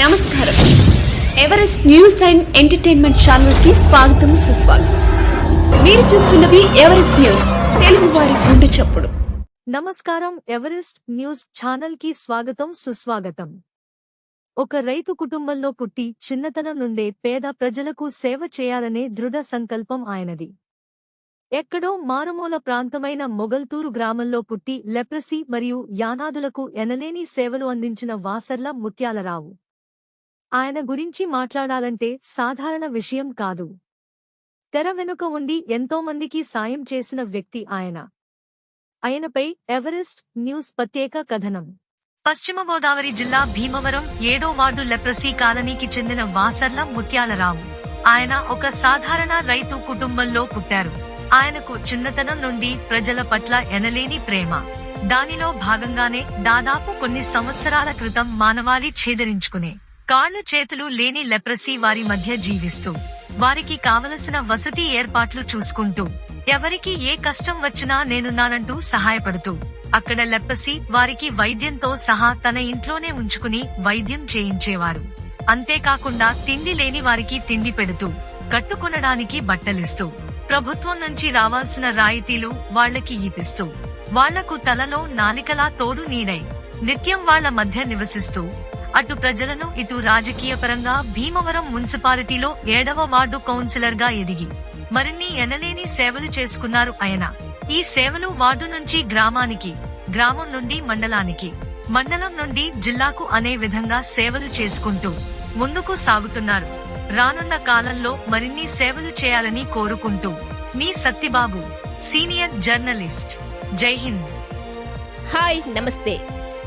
నమస్కారం. Everest News and entertainment ఛానల్కి స్వాగతం సుస్వాగతం. మీరు చూస్తున్నది ఎవరెస్ట్ న్యూస్ తెలుగు వారి గుండె చప్పుడు. నమస్కారం ఎవరెస్ట్ న్యూస్ ఛానల్కి స్వాగతం సుస్వాగతం. ఒక రైతు కుటుంబంలో పుట్టి చిన్నతనం నుండే పేద ప్రజలకు సేవ చేయాలనే దృఢ సంకల్పం ఆయనది. ఎక్కడో మారుమూల ప్రాంతమైన మొగల్తూరు గ్రామంలో పుట్టి లెప్రసీ మరియు యానాదులకు ఎనలేని సేవలు అందించిన వాసర్ల ముత్యాలరావు. ఆయన గురించి మాట్లాడాలంటే సాధారణ విషయం కాదు. తెర వెనుక ఉండి ఎంతోమందికి సాయం చేసిన వ్యక్తి ఆయన. ఆయనపై ఎవరెస్ట్ న్యూస్ ప్రత్యేక కథనం. పశ్చిమ గోదావరి జిల్లా భీమవరం ఏడో వార్డు లెప్రసీ కాలనీకి చెందిన వాసర్ల ముత్యాలరావు. ఆయన ఒక సాధారణ రైతు కుటుంబంలో పుట్టారు. ఆయనకు చిన్నతనం నుండి ప్రజల పట్ల ఎనలేని ప్రేమ. దానిలో భాగంగానే దాదాపు కొన్ని సంవత్సరాల క్రితం మానవాళి ఛేదరించుకునే కాళ్ళు చేతులు లేని లెప్రసీ వారి మధ్య జీవిస్తూ వారికి కావలసిన వసతి ఏర్పాట్లు చూసుకుంటూ ఎవరికి ఏ కష్టం వచ్చినా నేనున్నానంటూ సహాయపడుతూ అక్కడ లెప్పసి వారికి వైద్యంతో సహా తన ఇంట్లోనే ఉంచుకుని వైద్యం చేయించేవారు. అంతేకాకుండా తిండి లేని వారికి తిండి పెడుతూ కట్టుకొనడానికి బట్టలిస్తూ ప్రభుత్వం నుంచి రావాల్సిన రాయితీలు వాళ్ళకి ఈపిస్తూ వాళ్ళకు తలలో నాలికలా తోడు నీడై నిత్యం వాళ్ళ మధ్య నివసిస్తూ అటు ప్రజలను ఇటు రాజకీయ పరంగా భీమవరం మున్సిపాలిటీలో ఏడవ వార్డు కౌన్సిలర్గా ఎదిగి మరిన్ని ఎనలేని సేవలు చేసుకున్నారు ఆయన. ఈ సేవలు వార్డు నుంచి గ్రామానికి గ్రామం నుండి మండలానికి మండలం నుండి జిల్లాకు అనే విధంగా సేవలు చేసుకుంటూ ముందుకు సాగుతున్నారు. రానున్న కాలంలో మరిన్ని సేవలు చేయాలని కోరుకుంటూ మీ సత్తిబాబు సీనియర్ జర్నలిస్ట్. జై హింద్. హాయ్ నమస్తే.